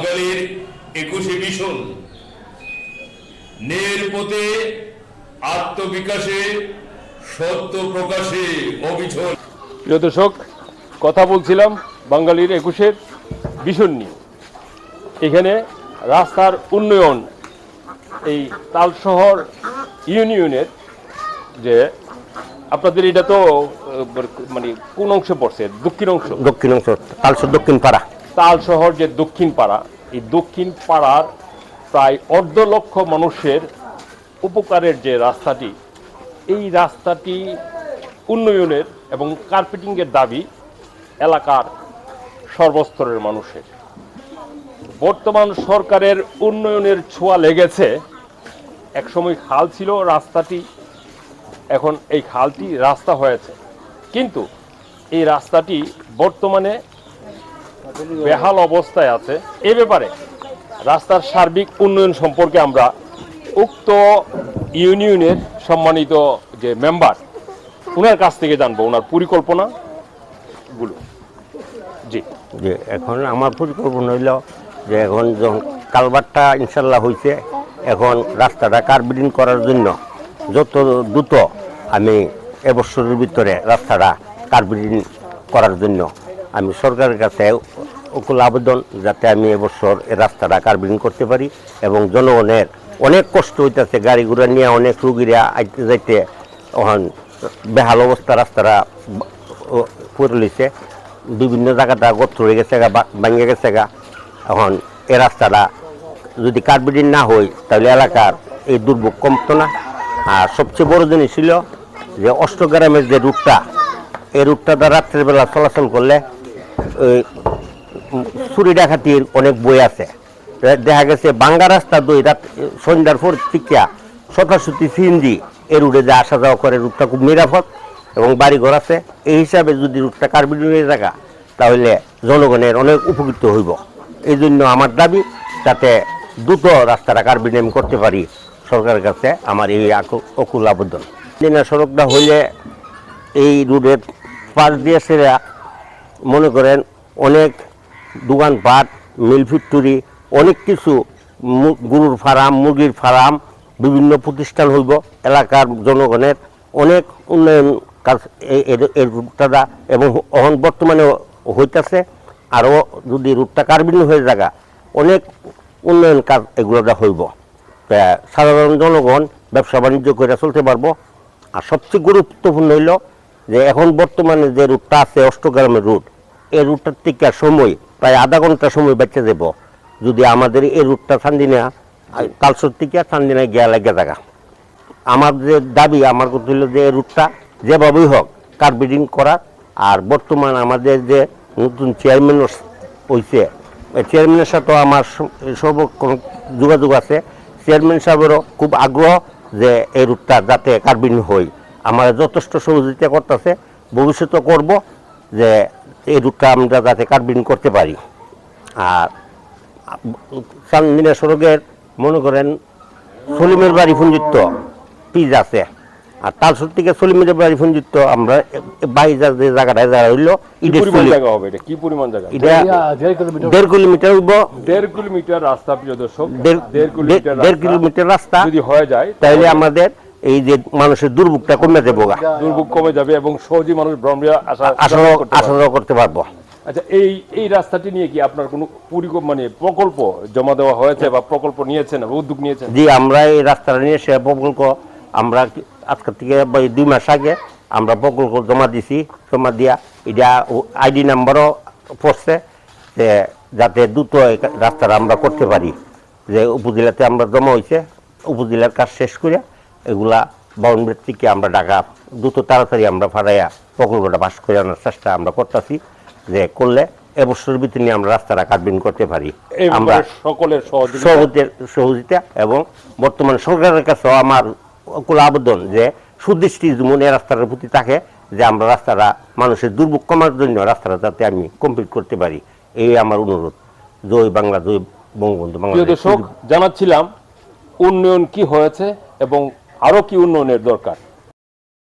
বাঙালির একুশে মিশন নের পথে আত্মবিকাশে সত্য প্রকাশে অবিচল। প্রিয় দর্শক কথা বলছিলাম বাঙালির একুশের ভীষণ নিয়ে। এখানে রাস্তার উন্নয়ন এই তালশহর ইউনিয়নের যে আপনাদের এটা তো মানে কোন অংশে পড়ছে? দক্ষিণ অংশ? দক্ষিণ অংশ তালসর দক্ষিণ পাড়া তাল শহর যে দক্ষিণ পাড়া, এই দক্ষিণ পাড়ার প্রায় অর্ধ লক্ষ মানুষের উপকারের যে রাস্তাটি, এই রাস্তাটি উন্নয়নের এবং কার্পেটিংয়ের দাবি এলাকার সর্বস্তরের মানুষের। বর্তমান সরকারের উন্নয়নের ছোঁয়া লেগেছে। একসময় খাল ছিল রাস্তাটি, এখন এই খালটি রাস্তা হয়েছে। কিন্তু এই রাস্তাটি বর্তমানে বেহাল অবস্থায় আছে। এ ব্যাপারে রাস্তার সার্বিক উন্নয়ন সম্পর্কে আমরা উক্ত ইউনিয়নের সম্মানিত যে মেম্বার ওনার কাছ থেকে জানব ওনার পরিকল্পনাগুলো। জি। যে এখন আমার পরিকল্পনা হইল যে এখন যখন কালবারটা ইনশাল্লাহ হয়েছে এখন রাস্তাটা কার্বিডিং করার জন্য যত দ্রুত আমি এবছরের ভিতরে রাস্তাটা কার্বিডিং করার জন্য আমি সরকারের কাছে ওকুল আবেদন যাতে আমি এবছর রাস্তাটা কার্বিডিং করতে পারি এবং জনগণের অনেক কষ্ট হইতেছে, গাড়ি ঘোড়া নিয়ে অনেক রুগীরা আইতে যাইতে এখন বেহাল অবস্থা রাস্তাটা করে লইছে। বিভিন্ন জায়গাটা গত হয়ে গেছে গা ভাঙে গেছে গা। এখন এ রাস্তাটা যদি কার্বিডিন না হয়, তাহলে এলাকার এই দুর্ভোগ কমতো না। আর সবচেয়ে বড় জিনিস ছিল যে অষ্টগ্রামের যে রুটটা, এই রুটটা রাত্রের বেলা চলাচল করলে চুরি ডাকাতির অনেক বই আছে। দেখা গেছে বাঙ্গা রাস্তা দুই, রাত সন্ধ্যার পর থেকে শতাশতি সিএনজি এই রুটে যে আসা যাওয়া করে, রুটটা খুব নিরাপদ এবং বাড়ি ঘর আছে। এই হিসাবে যদি রুটটা কার্বিডিনের জায়গা তাহলে জনগণের অনেক উপকৃত হইব। এই জন্য আমার দাবি, যাতে দ্রুত রাস্তাটা কার্বিডিন করতে পারি, সরকারের কাছে আমার এই অকুল আবেদন। সড়কটা হইলে এই রুটের পাশ দিয়ে সেরা মনে করেন অনেক দোকানপাট মিল ফ্যাক্টরি, অনেক কিছু গরুর ফার্ম, মুরগির ফার্ম, বিভিন্ন প্রতিষ্ঠান হইব, এলাকার জনগণের অনেক উন্নয়ন কাজ এই রুটটা এবং এখন বর্তমানে হইতাছে। আরও যদি রুটটা কার্বিন হয়ে জায়গা অনেক উন্নয়ন কাজ এগুলোটা হইব। সাধারণ জনগণ ব্যবসা বাণিজ্য করে চলতে পারব। আর সবচেয়ে গুরুত্বপূর্ণ হইল যে এখন বর্তমানে যে রুটটা আছে অষ্টগ্রামের রুট, এই রুটটার থেকে সময়, প্রায় আধা ঘণ্টা সময় বেঁচে যাব যদি আমাদের এই রুটটা চান্দিনা কালসর থেকে চান্দিনা গিয়া লাগে জায়গা আমার যে দাবি, আমার কথা হলো যে এই রুটটা যেভাবেই হোক, কার্বিডিং করা, আর বর্তমান আমাদের যে নতুন চেয়ারম্যান হয়েছে চেয়ারম্যানের সাথেও আমার স- সর্বক্ষণ যোগাযোগ আছে। চেয়ারম্যান সাহেবেরও খুব আগ্রহ যে এই রুটটা যাতে কার্বিডিং হয়। আমার যথেষ্ট সহযোগিতা করতেছে। ভবিষ্যতে করব যে এই রুটটা আমরা যাতে কার্বিডিং করতে পারি। আর চান্দিনা সড়কের মনে করেন সলিমের বাড়ি ফোনযুক্ত পিজ আছে। আর তালসর থেকে সলিমের বাড়ি ফোনযুক্ত আমরা বাইজার যে জায়গাটা জায়গা হইল দেড় কিলোমিটার হইব দেড় কিলোমিটার রাস্তা প্রিয় দর্শক। দেড় দেড় কিলোমিটার রাস্তা। কিলোমিটার রাস্তা। যদি হয়ে যায় তাহলে আমাদের এই যে মানুষের দুর্ভোগটা কমে যাব দুর্ভোগ কমে যাবে এবং সহজে মানুষ আসা করতে পারবে। আচ্ছা এই এই রাস্তাটি নিয়ে কি আপনার কোনো পরিকল্প মানে প্রকল্প জমা দেওয়া হয়েছে বা প্রকল্প নিয়েছেন বা উদ্যোগ নিয়েছেন? জি আমরা এই রাস্তাটা নিয়ে সে প্রকল্প আমরা আজকের থেকে দুই মাস আগে আমরা প্রকল্প জমা দিছি জমা দিয়া এটা আইডি নাম্বারও পড়ছে যে যাতে দ্রুত রাস্তাটা আমরা করতে পারি। যে উপজেলাতে আমরা জমা হয়েছে উপজেলার কাজ শেষ করে এগুলা বাউন্ডারি থেকে আমরা ঢাকা দ্রুত তাড়াতাড়ি আমরা ফাড়াইয়া প্রকল্পটা পাস করে আনার চেষ্টা আমরা করতেছি যে করলে এবছরের ভিতরে নিয়ে আমরা রাস্তাটা কাটবিন করতে পারি। আমরা সকলের সহযোগিতা। সহযোগিতা এবং বর্তমান সরকারের কাছেও আমার অকুল আবেদন যে সুদৃষ্টি যেমন এই রাস্তাটার প্রতি থাকে যে আমরা রাস্তাটা মানুষের দুর্ভোগ কমার জন্য রাস্তাটা যাতে আমি কমপ্লিট করতে পারি এই আমার অনুরোধ। জয় বাংলা জয় বঙ্গবন্ধু বাংলা দর্শক জানাচ্ছিলাম উন্নয়ন কি হয়েছে এবং আরও কি উন্নয়নের দরকার?